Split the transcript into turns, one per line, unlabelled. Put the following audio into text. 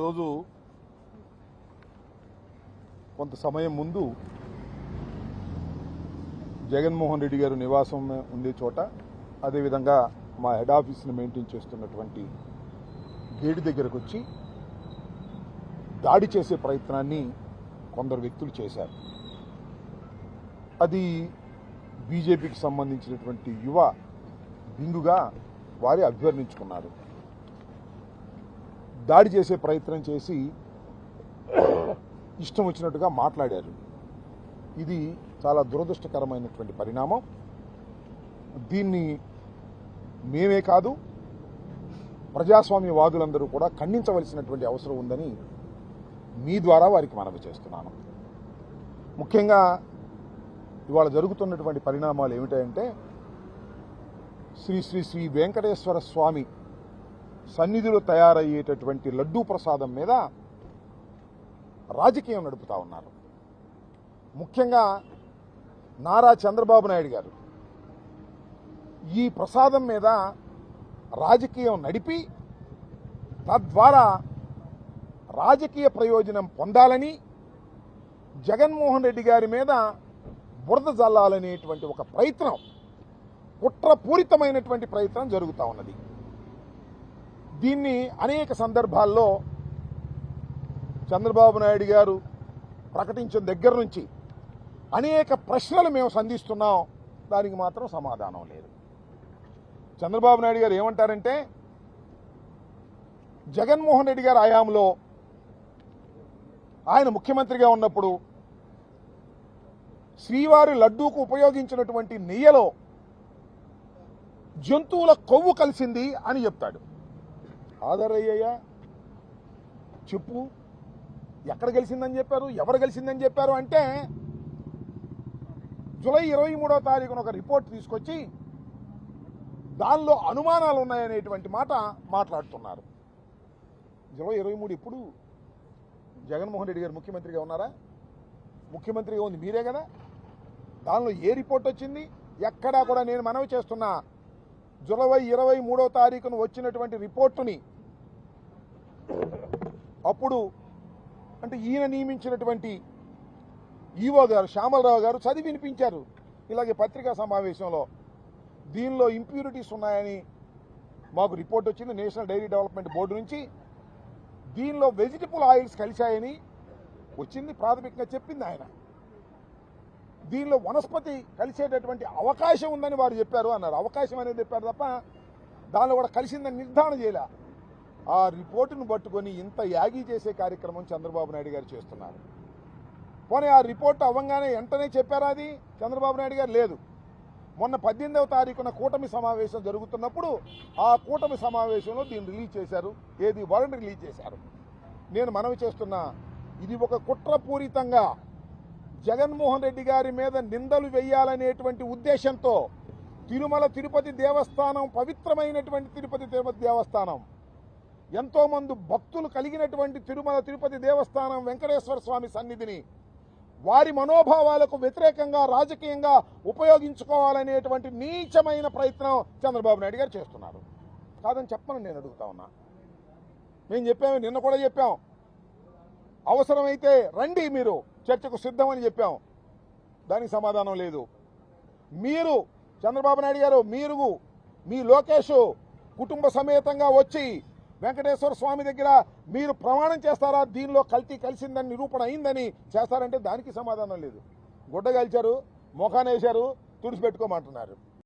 రోజు కొంత సమయం ముందు జగన్మోహన్ రెడ్డి గారు నివాసం ఉండే చోట అదేవిధంగా మా హెడ్ ఆఫీస్ని మెయింటైన్ చేస్తున్నటువంటి గేటు దగ్గరకు వచ్చి దాడి చేసే ప్రయత్నాన్ని కొందరు వ్యక్తులు చేశారు. అది బీజేపీకి సంబంధించినటువంటి యువ బిందుగా వారి అభ్యర్థించుకున్నారు దాడి చేసే ప్రయత్నం చేసి ఇష్టం వచ్చినట్టుగా మాట్లాడారు. ఇది చాలా దురదృష్టకరమైనటువంటి పరిణామం. దీన్ని మేమే కాదు ప్రజాస్వామ్యవాదులందరూ కూడా ఖండించవలసినటువంటి అవసరం ఉందని మీ ద్వారా వారికి మనవి చేస్తున్నాను. ముఖ్యంగా ఇవాళ జరుగుతున్నటువంటి పరిణామాలు ఏమిటంటే శ్రీ శ్రీ శ్రీ వెంకటేశ్వర స్వామి సన్నిధిలో తయారయ్యేటటువంటి లడ్డూ ప్రసాదం మీద రాజకీయం నడుపుతా ఉన్నారు. ముఖ్యంగా నారా చంద్రబాబు నాయుడు గారు. ఈ ప్రసాదం మీద రాజకీయం నడిపి తద్వారా రాజకీయ ప్రయోజనం పొందాలని జగన్మోహన్ రెడ్డి గారి మీద బురద జల్లాలనేటువంటి ఒక ప్రయత్నం కుట్రపూరితమైనటువంటి ప్రయత్నం జరుగుతూ ఉన్నది. దీన్ని అనేక సందర్భాల్లో చంద్రబాబు నాయుడు గారు ప్రకటించిన దగ్గర నుంచి అనేక ప్రశ్నలు మేము సంధిస్తున్నాం. దానికి మాత్రం సమాధానం లేదు. చంద్రబాబు నాయుడు గారు ఏమంటారంటే జగన్మోహన్ రెడ్డి గారు హయాంలో ఆయన ముఖ్యమంత్రిగా ఉన్నప్పుడు శ్రీవారి లడ్డూకు ఉపయోగించినటువంటి నెయ్యలో జంతువుల కొవ్వు కలిసింది అని చెప్తాడు. ఆధారయ్యయ్యా చెప్పు. ఎక్కడ గెలిచిందని చెప్పారు? ఎవరు గెలిచిందని చెప్పారు అంటే జూలై ఇరవై మూడో తారీఖున ఒక రిపోర్ట్ తీసుకొచ్చి దానిలో అనుమానాలు ఉన్నాయనేటువంటి మాట మాట్లాడుతున్నారు. జూలై ఇరవై మూడు ఇప్పుడు జగన్మోహన్ రెడ్డి గారు ముఖ్యమంత్రిగా ఉన్నారా? ముఖ్యమంత్రిగా ఉంది మీరే కదా? దానిలో ఏ రిపోర్ట్ వచ్చింది? ఎక్కడా కూడా నేను మనవి చేస్తున్నా. జులై ఇరవై మూడో తారీఖున వచ్చినటువంటి రిపోర్టుని అప్పుడు అంటే ఈయన నియమించినటువంటి ఈవో గారు శ్యామలరావు గారు చదివి వినిపించారు. ఇలాగే పత్రికా సమావేశంలో దీనిలో ఇంప్యూరిటీస్ ఉన్నాయని మాకు రిపోర్ట్ వచ్చింది. నేషనల్ డైరీ డెవలప్మెంట్ బోర్డు నుంచి దీనిలో వెజిటబుల్ ఆయిల్స్ కలిశాయని వచ్చింది ప్రాథమికంగా చెప్పింది ఆయన. దీనిలో వనస్పతి కలిసేటటువంటి అవకాశం ఉందని వారు చెప్పారు అన్నారు. అవకాశం అనేది చెప్పారు తప్ప దానిలో కూడా కలిసిందని నిర్ధారణ చేయలే. ఆ రిపోర్టును పట్టుకొని ఇంత యాగీ చేసే కార్యక్రమం చంద్రబాబు నాయుడు గారు చేస్తున్నారు. పోనీ ఆ రిపోర్ట్ అవ్వగానే వెంటనే చెప్పారా అది? చంద్రబాబు నాయుడు గారు లేదు. మొన్న పద్దెనిమిదవ తారీఖున కూటమి సమావేశం జరుగుతున్నప్పుడు ఆ కూటమి సమావేశంలో దీన్ని రిలీజ్ చేశారు. ఏది? వరల్డ్ రిలీజ్ చేశారు. నేను మనవి చేస్తున్నా ఇది ఒక కుట్రపూరితంగా జగన్మోహన్ రెడ్డి గారి మీద నిందలు వేయాలనేటువంటి ఉద్దేశంతో తిరుమల తిరుపతి దేవస్థానం పవిత్రమైనటువంటి తిరుపతి తిరుపతి దేవస్థానం ఎంతోమంది భక్తులు కలిగినటువంటి తిరుమల తిరుపతి దేవస్థానం వెంకటేశ్వర స్వామి సన్నిధిని వారి మనోభావాలకు వ్యతిరేకంగా రాజకీయంగా ఉపయోగించుకోవాలనేటువంటి నీచమైన ప్రయత్నం చంద్రబాబు నాయుడు గారు చేస్తున్నారు. కాదని చెప్పమని నేను అడుగుతా ఉన్నా. మేము చెప్పాము నిన్న కూడా చెప్పాం. అవసరమైతే రండి మీరు. చర్చకు సిద్ధమని చెప్పాం. దానికి సమాధానం లేదు. మీరు చంద్రబాబు నాయుడు గారు మీరు మీ లోకేష్ కుటుంబ సమేతంగా వచ్చి వెంకటేశ్వర స్వామి దగ్గర మీరు ప్రమాణం చేస్తారా? దీనిలో కల్తీ కలిసిందని నిరూపణ అయిందని చేస్తారంటే దానికి సమాధానం లేదు. గుడ్డ కలిచారు మొఖానేశారు వేశారు తుడిచిపెట్టుకోమంటున్నారు.